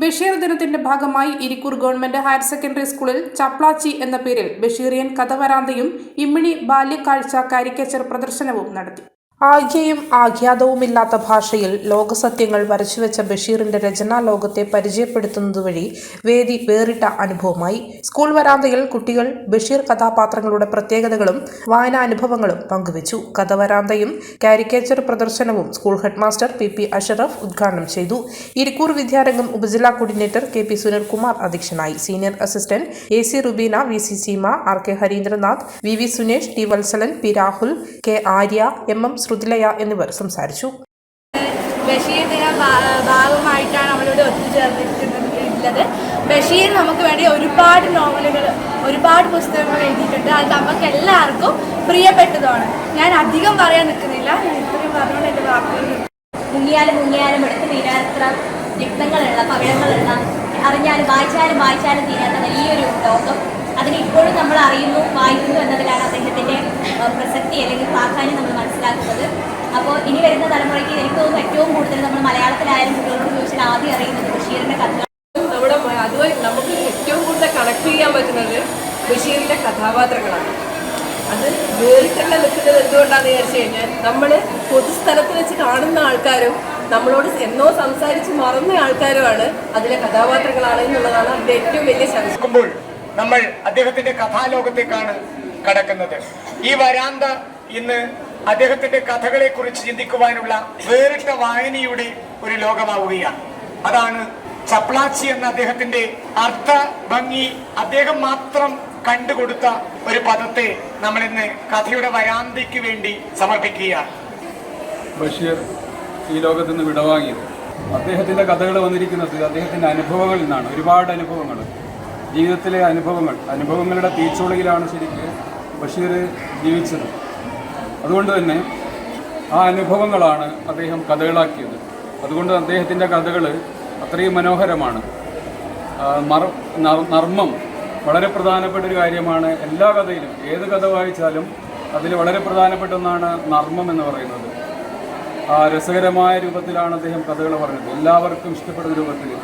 ബഷീർ ദിനത്തിന്റെ ഭാഗമായി Irikkur government higher secondary സ്കൂളിൽ ചപ്ലാച്ചി എന്ന പേരിൽ ബഷീറിയൻ കഥവരാന്തയും ഇമ്മിണി ബാല്യക്കാഴ്ച കാരിക്കേച്ചർ പ്രദർശനവും നടത്തി. ആഗ്യയും ആഖ്യാതവുമില്ലാത്ത ഭാഷയിൽ ലോകസത്യങ്ങൾ വരച്ചുവെച്ച ബഷീറിന്റെ രചനാ ലോകത്തെ പരിചയപ്പെടുത്തുന്നതുവഴി വേദി വേറിട്ട അനുഭവമായി. സ്കൂൾ വരാന്തയിൽ കുട്ടികൾ ബഷീർ കഥാപാത്രങ്ങളുടെ പ്രത്യേകതകളും വായനാനുഭവങ്ങളും പങ്കുവച്ചു. കഥവരാന്തയും കാരിക്കേച്ചർ പ്രദർശനവും school headmaster P P Ashraf ഉദ്ഘാടനം ചെയ്തു. ഇരിക്കൂർ വിദ്യാരംഗം ഉപജില്ലാ കോർഡിനേറ്റർ കെ പി സുനിൽകുമാർ അധ്യക്ഷനായി. Senior assistant A C Rubeena V C Seema R K Harindranath V V Sunesh T Valsalan P Rahul K Arya M M Shruthilaya എന്നിവർ സംസാരിച്ചു. ഭാഗമായിട്ടാണ് അവളോട് ഒത്തുചേർന്നിട്ടുള്ളത് ബഷീർ നമുക്ക് വേണ്ടി ഒരുപാട് നോവലുകൾ ഒരുപാട് പുസ്തകങ്ങൾ എഴുതിയിട്ടുണ്ട്. അത് നമുക്ക് എല്ലാവർക്കും പ്രിയപ്പെട്ടതാണ്. ഞാൻ അധികം പറയാൻ നിൽക്കുന്നില്ല. ഞാൻ ഇത്രയും പറഞ്ഞുകൊണ്ട് എന്റെ വാക്കുകൾ. മുങ്ങിയാലും മുങ്ങിയാലും എടുത്ത് തീരാത്ര രക്തങ്ങളുള്ള പവിഴങ്ങളുള്ള അറിഞ്ഞാലും വായിച്ചാലും വായിച്ചാലും തീരാത്ത വലിയൊരു ലോകം. അതിന് ഇപ്പോഴും നമ്മൾ അറിയുന്നു വായിക്കുന്നു എന്നതിലാണ് അദ്ദേഹത്തിന്റെ പ്രസക്തി അല്ലെങ്കിൽ പ്രാധാന്യം നമ്മൾ മനസ്സിലാക്കുന്നത്. അപ്പോൾ ഇനി വരുന്ന തലമുറയ്ക്ക് എനിക്ക് തോന്നുന്നു ഏറ്റവും കൂടുതൽ നമ്മൾ മലയാളത്തിലായാലും കുട്ടികളോട് ചോദിച്ചാൽ ആദ്യം അറിയുന്നത് ബഷീറിന്റെ കഥ നമ്മുടെ അതുപോലെ നമുക്ക് ഏറ്റവും കൂടുതൽ കണക്ട് ചെയ്യാൻ പറ്റുന്നത് ബഷീറിന്റെ കഥാപാത്രങ്ങളാണ്. അത് വേറിട്ടല്ല നിൽക്കുന്നത് എന്തുകൊണ്ടാണെന്ന് വിചാരിച്ചു കഴിഞ്ഞാൽ നമ്മൾ പൊതുസ്ഥലത്ത് വെച്ച് കാണുന്ന ആൾക്കാരും നമ്മളോട് എന്നോ സംസാരിച്ച് മറന്ന ആൾക്കാരുമാണ് അതിലെ കഥാപാത്രങ്ങളാണ് എന്നുള്ളതാണ് അതിന്റെ ഏറ്റവും വലിയ ശംസം നോക്കുമ്പോൾ നമ്മൾ അദ്ദേഹത്തിന്റെ കഥാലോകത്തേക്കാണ് കടക്കുന്നത്. ഈ വരാന്ത ഇന്ന് അദ്ദേഹത്തിന്റെ കഥകളെ കുറിച്ച് ചിന്തിക്കുവാനുള്ള വേറിട്ട വായനയുടെ ഒരു ലോകമാവുകയാണ്. അതാണ് ചപ്ലാച്ചി എന്ന അദ്ദേഹത്തിന്റെ അർത്ഥ ഭംഗി അദ്ദേഹം മാത്രം കണ്ടുകൊടുത്ത ഒരു പദത്തെ നമ്മൾ ഇന്ന് കഥയുടെ വരാന്തയ്ക്ക് വേണ്ടി സമർപ്പിക്കുകയാണ്. ബഷീർ ഈ ലോകത്ത് നിന്ന് വിടവാങ്ങിയത്. അദ്ദേഹത്തിന്റെ കഥകൾ വന്നിരിക്കുന്നത് അദ്ദേഹത്തിന്റെ അനുഭവങ്ങളിൽ നിന്നാണ്. ഒരുപാട് അനുഭവങ്ങൾ ജീവിതത്തിലെ അനുഭവങ്ങൾ. അനുഭവങ്ങളുടെ തീച്ചുളയിലാണ് ശരിക്ക് ബഷീർ ജീവിച്ചത്. അതുകൊണ്ട് തന്നെ ആ അനുഭവങ്ങളാണ് അദ്ദേഹം കഥകളാക്കിയത്. അതുകൊണ്ട് അദ്ദേഹത്തിന്റെ കഥകൾ അത്രയും മനോഹരമാണ്. മർ- നർ- നർമ്മം വളരെ പ്രധാനപ്പെട്ട ഒരു കാര്യമാണ് എല്ലാ കഥയിലും. ഏത് കഥ വായിച്ചാലും അതിൽ വളരെ പ്രധാനപ്പെട്ട ഒന്നാണ് നർമ്മം എന്ന് പറയുന്നത്. ആ രസകരമായ രൂപത്തിലാണ് അദ്ദേഹം കഥകൾ പറഞ്ഞത്. എല്ലാവർക്കും ഇഷ്ടപ്പെടുന്ന രൂപത്തിൽ.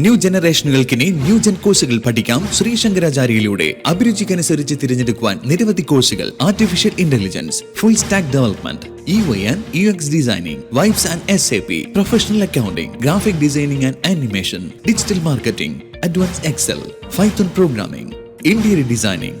ന്യൂ ജനറേഷനുകൾക്കിനി ന്യൂ ജെൻ കോഴ്സുകൾ പഠിക്കാം ശ്രീ ശങ്കരാചാര്യയിലൂടെ അഭിരുചിക്കനുസരിച്ച് തിരഞ്ഞെടുക്കുവാൻ നിരവധി കോഴ്സുകൾ artificial intelligence full stack development E Y and U X vibes and S A P professional accounting graphic designing and animation digital marketing advance excel python programming interior designing